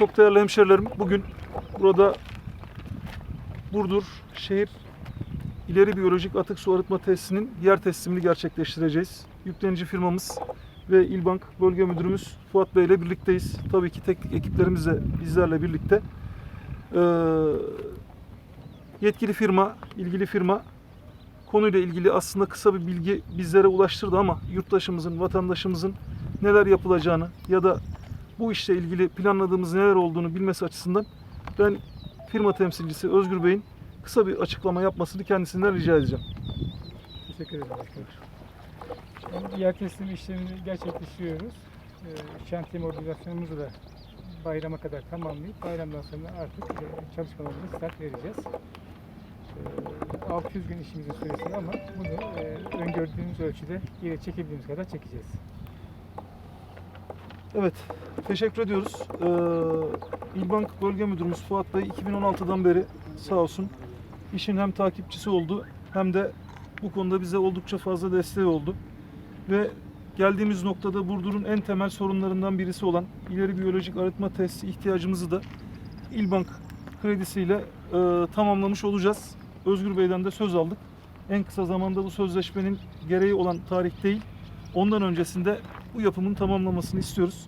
Çok değerli hemşerilerim bugün burada Burdur şehir ileri biyolojik atık su arıtma tesisinin yer teslimini gerçekleştireceğiz. Yüklenici firmamız ve İlbank Bölge Müdürümüz Fuat Bey ile birlikteyiz. Tabii ki teknik ekiplerimiz de bizlerle birlikte. Ee, yetkili firma, ilgili firma konuyla ilgili aslında kısa bir bilgi bizlere ulaştırdı ama yurttaşımızın, vatandaşımızın neler yapılacağını ya da bu işle ilgili planladığımız neler olduğunu bilmesi açısından ben firma temsilcisi Özgür Bey'in kısa bir açıklama yapmasını kendisinden rica edeceğim. Teşekkür ederim. Şimdi yer teslim işlemini gerçekleştiriyoruz. Ee, şantiye mobilizasyonumuzu da bayrama kadar tamamlayıp bayramdan sonra artık e, çalışmalarımıza start vereceğiz. Ee, 600 gün işimizin süresi ama bunu e, öngördüğümüz ölçüde yere çekebildiğimiz kadar çekeceğiz. Evet, teşekkür ediyoruz. Ee, İlbank Bölge Müdürümüz Fuat Bey 2016'dan beri sağ olsun işin hem takipçisi oldu hem de bu konuda bize oldukça fazla desteği oldu. Ve geldiğimiz noktada Burdur'un en temel sorunlarından birisi olan ileri biyolojik arıtma tesisi ihtiyacımızı da İlbank kredisiyle e, tamamlamış olacağız. Özgür Bey'den de söz aldık. En kısa zamanda bu sözleşmenin gereği olan tarih değil, ondan öncesinde bu yapımın tamamlamasını istiyoruz.